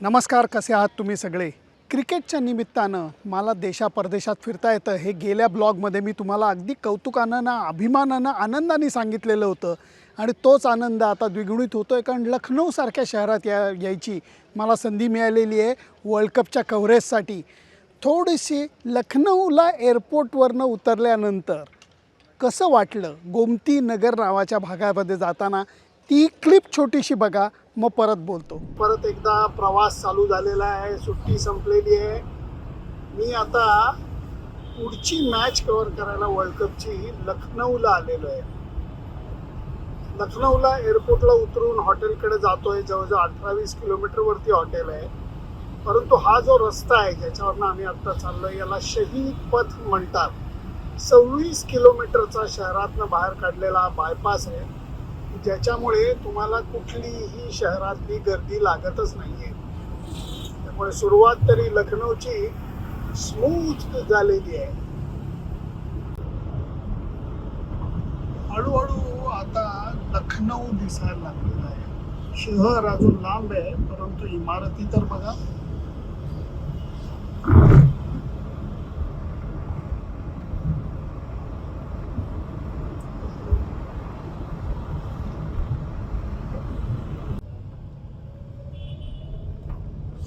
नमस्कार कसे आहात तुम्ही सगळे? क्रिकेटच्या निमित्तानं मला देशा परदेशात फिरता येतं हे गेल्या ब्लॉगमध्ये मी तुम्हाला अगदी कौतुकानं ना अभिमानानं आनंदाने सांगितलेलं होतं. आणि तोच आनंद आता द्विगुणित होतो आहे कारण लखनौसारख्या शहरात या यायची मला संधी मिळालेली आहे वर्ल्ड कपच्या कव्हरेजसाठी थोडीशी लखनौला एअरपोर्टवरनं उतरल्यानंतर कसं वाटलं गोमती नगर नावाच्या भागामध्ये जाताना? ती क्लिप छोटीशी बघा मग परत बोलतो. परत एकदा प्रवास चालू झालेला आहे सुट्टी संपलेली आहे. मी आता पुढची मॅच कव्हर करायला वर्ल्ड कपची लखनौला आलेलो आहे. लखनौला एअरपोर्टला उतरून हॉटेलकडे जातोय जवळजवळ अठरा वीस किलोमीटरवरती हॉटेल आहे. परंतु हा जो रस्ता आहे ज्याच्यावरनं आम्ही आता चाललोय याला शहीद पथ म्हणतात. सव्वीस किलोमीटरचा शहरातनं बाहेर काढलेला बायपास आहे. ज्याच्यामुळे तुम्हाला कुठलीही शहरातली गर्दी लागतच नाहीये. त्यामुळे सुरुवात तरी लखनौची स्मूथ झालेली आहे. हळूहळू आता लखनौ दिसायला लागलेलं आहे. शहर अजून लांब आहे परंतु इमारती तर बघा.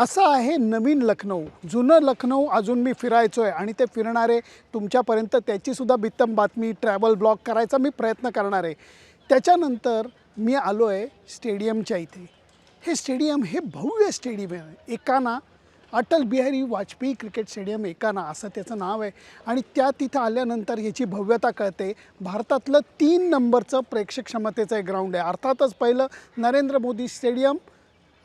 असं आहे नवीन लखनौ जुनं लखनौ अजून मी फिरायचो आहे आणि ते फिरणारे तुमच्यापर्यंत त्याचीसुद्धा बित्तम बातमी ट्रॅव्हल ब्लॉग करायचा मी प्रयत्न करणार आहे. त्याच्यानंतर मी आलो आहे स्टेडियमच्या इथे. हे स्टेडियम हे भव्य स्टेडियम आहे. एकाना अटल बिहारी वाजपेयी क्रिकेट स्टेडियम एकाना असं त्याचं नाव आहे. आणि त्या तिथं आल्यानंतर याची भव्यता कळते. भारतातलं तीन नंबरचं प्रेक्षक क्षमतेचं एक ग्राउंड आहे. अर्थातच पहिलं नरेंद्र मोदी स्टेडियम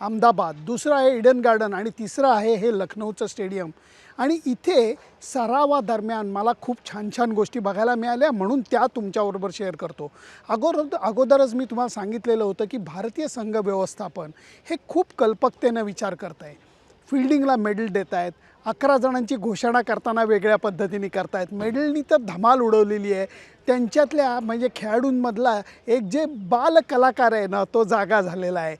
अहमदाबाद दुसरं आहे इडन गार्डन आणि तिसरं आहे हे लखनौचं स्टेडियम. आणि इथे सरावादरम्यान मला खूप छान छान गोष्टी बघायला मिळाल्या म्हणून त्या तुमच्याबरोबर शेअर करतो. अगोदर अगोदरच मी तुम्हाला सांगितलेलं होतं की भारतीय संघ व्यवस्थापन हे खूप कल्पकतेनं विचार करत आहे फिल्डिंगला मेडल देत आहेत अकरा जणांची घोषणा करताना वेगळ्या पद्धतीने करतायत. मेडलनी तर धमाल उडवलेली आहे. त्यांच्यातल्या म्हणजे खेळाडूंमधला एक जे बालकलाकार आहे ना तो जागा झालेला आहे.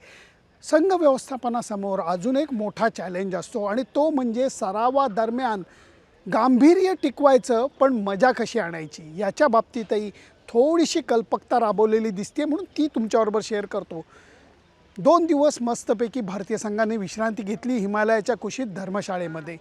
संघ व्यवस्थापनासमोर अजून एक मोठा चॅलेंज असतो आणि तो म्हणजे सरावादरम्यान गांभीर्य टिकवायचं पण मजा कशी आणायची? याच्या बाबतीतही थोडीशी कल्पकता राबवलेली दिसते म्हणून ती तुमच्याबरोबर शेअर करतो. दोन दिवस मस्तपैकी भारतीय संघाने विश्रांती घेतली हिमालयाच्या कुशीत धर्मशाळेमध्ये.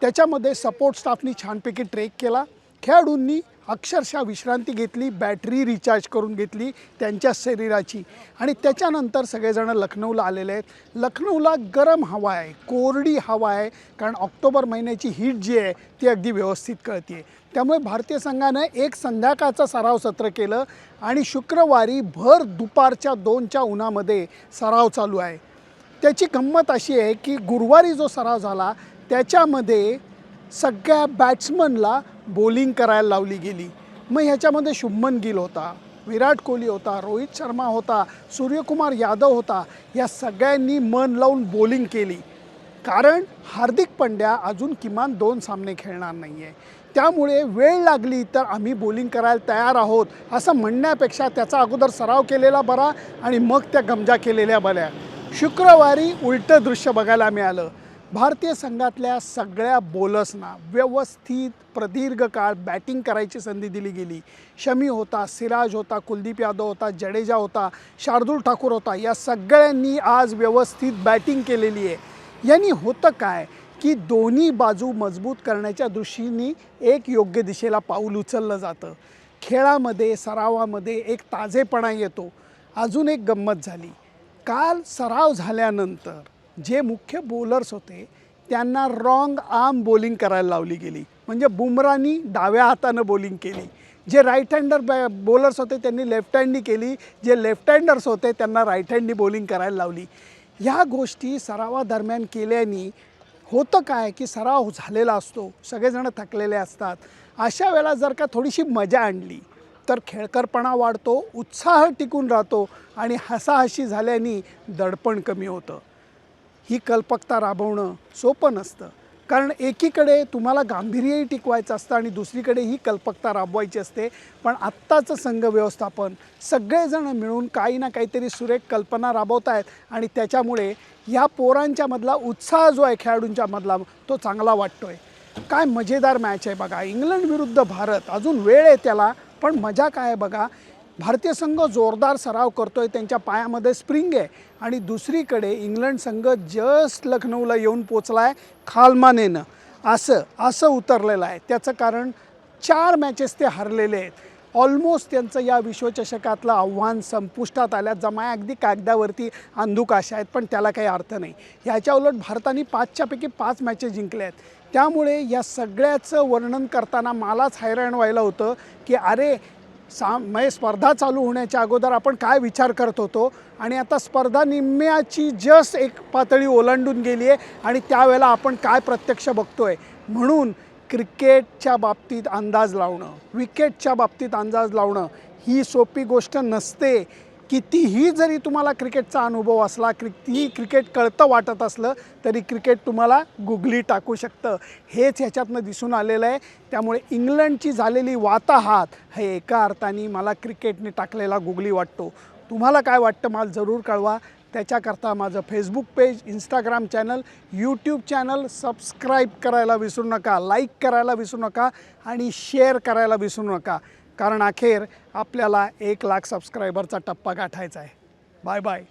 त्याच्यामध्ये सपोर्ट स्टाफनी छानपैकी ट्रेक केला. खेळाडूंनी अक्षरशः विश्रांती घेतली बॅटरी रिचार्ज करून घेतली त्यांच्या शरीराची. आणि त्याच्यानंतर सगळेजणं लखनौला आलेले आहेत. लखनौला गरम हवा आहे कोरडी हवा आहे कारण ऑक्टोबर महिन्याची हीट जी आहे ती अगदी व्यवस्थित कळते त्यामुळे भारतीय संघानं एक संध्याकाळचं सराव सत्र केलं आणि शुक्रवारी भर दुपारच्या दोनच्या उन्हामध्ये सराव चालू आहे. त्याची गंमत अशी आहे की गुरुवारी जो सराव झाला त्याच्यामध्ये सगळ्या बॅट्समनला बॉलिंग करायला लावली गेली. मग ह्याच्यामध्ये शुभमन गिल होता विराट कोहली होता रोहित शर्मा होता सूर्यकुमार यादव होता या सगळ्यांनी मन लावून बॉलिंग केली. कारण हार्दिक पंड्या अजून किमान दोन सामने खेळणार नाही आहे त्यामुळे वेळ लागली तर आम्ही बॉलिंग करायला तयार आहोत असं म्हणण्यापेक्षा त्याचा अगोदर सराव केलेला बरा आणि मग त्या गमजा केलेल्या बऱ्या. शुक्रवारी उलटं दृश्य बघायला मिळालं. भारतीय संघातल्या सगळ्या बॉलर्सना व्यवस्थित प्रदीर्घ काळ बॅटिंग करायची संधी दिली गेली. शमी होता सिराज होता कुलदीप यादव होता जडेजा होता शार्दूल ठाकूर होता या सगळ्यांनी आज व्यवस्थित बॅटिंग केलेली आहे. यांनी होतं काय की दोन्ही बाजू मजबूत करण्याच्या दृष्टीने एक योग्य दिशेला पाऊल उचललं जातं. खेळामध्ये सरावामध्ये एक ताजेपणा येतो. अजून एक गंमत झाली. काल सराव झाल्यानंतर जे मुख्य बॉलर्स होते त्यांना रॉंग आर्म बॉलिंग करायला लावली गेली. म्हणजे बुमरानी डाव्या हातानं बॉलिंग केली. जे राईट हँडर बॅ बॉलर्स होते त्यांनी लेफ्ट हँडनी केली. जे लेफ्ट हँडर्स होते त्यांना राईट हँडनी बॉलिंग करायला लावली. ह्या गोष्टी सरावादरम्यान केल्याने होतं काय की सराव झालेला असतो. सगळेजण थकलेले असतात. अशा वेळेला जर का थोडीशी मजा आणली तर खेळकरपणा वाढतो उत्साह टिकून राहतो आणि हसाहशी झाल्याने दडपण कमी होतं. ही कल्पकता राबवणं सोपं नसतं. कारण एकीकडे तुम्हाला गांभीर्यही टिकवायचं असतं आणि दुसरीकडे ही कल्पकता राबवायची असते. पण आत्ताचं संघ व्यवस्थापन सगळेजण मिळून काही ना काहीतरी सुरेख कल्पना राबवत आहेत आणि त्याच्यामुळे ह्या पोरांच्यामधला उत्साह जो आहे खेळाडूंच्या मधला तो चांगला वाटतो आहे काय मजेदार मॅच आहे बघा. इंग्लंड विरुद्ध भारत. अजून वेळ आहे त्याला पण मजा काय आहे बघा. भारतीय संघ जोरदार सराव करतोय त्यांच्या पायामध्ये स्प्रिंग आहे. आणि दुसरीकडे इंग्लंड संघ जस्ट लखनौला येऊन पोचला आहे खालमानेनं. असं असं उतरलेलं आहे. त्याचं कारण चार मॅचेस ते हरलेले आहेत. ऑलमोस्ट त्यांचं या विश्वचषकातलं आव्हान संपुष्टात आल्यात. जमाया अगदी कागदावरती अंधुक आशा आहेत पण त्याला काही अर्थ नाही. ह्याच्या उलट भारताने पाचच्यापैकी पाच मॅचेस जिंकल्या आहेत. त्यामुळे या सगळ्याचं वर्णन करताना मलाच हैराण व्हायला होतं की अरे सा म्हणजे स्पर्धा चालू होण्याच्या अगोदर आपण काय विचार करत होतो? आणि आता स्पर्धा निम्म्याची जस्ट एक पातळी ओलांडून गेली आहे आणि त्यावेळेला आपण काय प्रत्यक्ष बघतो आहे म्हणून क्रिकेटच्या बाबतीत अंदाज लावणं विकेटच्या बाबतीत अंदाज लावणं ही सोपी गोष्ट नसते. कितीही जरी तुम्हाला क्रिकेटचा अनुभव असला कितीही क्रिकेट कळतं वाटत असलं तरी क्रिकेट तुम्हाला गुगली टाकू शकतं. हेच ह्याच्यातनं दिसून आलेलं आहे. त्यामुळे इंग्लंडची झालेली वाताहात हे एका अर्थाने मला क्रिकेटने टाकलेला गुगली वाटतो. तुम्हाला काय वाटतं मला जरूर कळवा. त्याच्याकरता माझं Facebook page Instagram channel YouTube channel subscribe करायला विसरू नका लाईक करायला विसरू नका आणि शेअर करायला विसरू नका. कारण अखेर आपल्याला एक लाख सबस्क्रायबरचा टप्पा गाठायचा आहे. Bye bye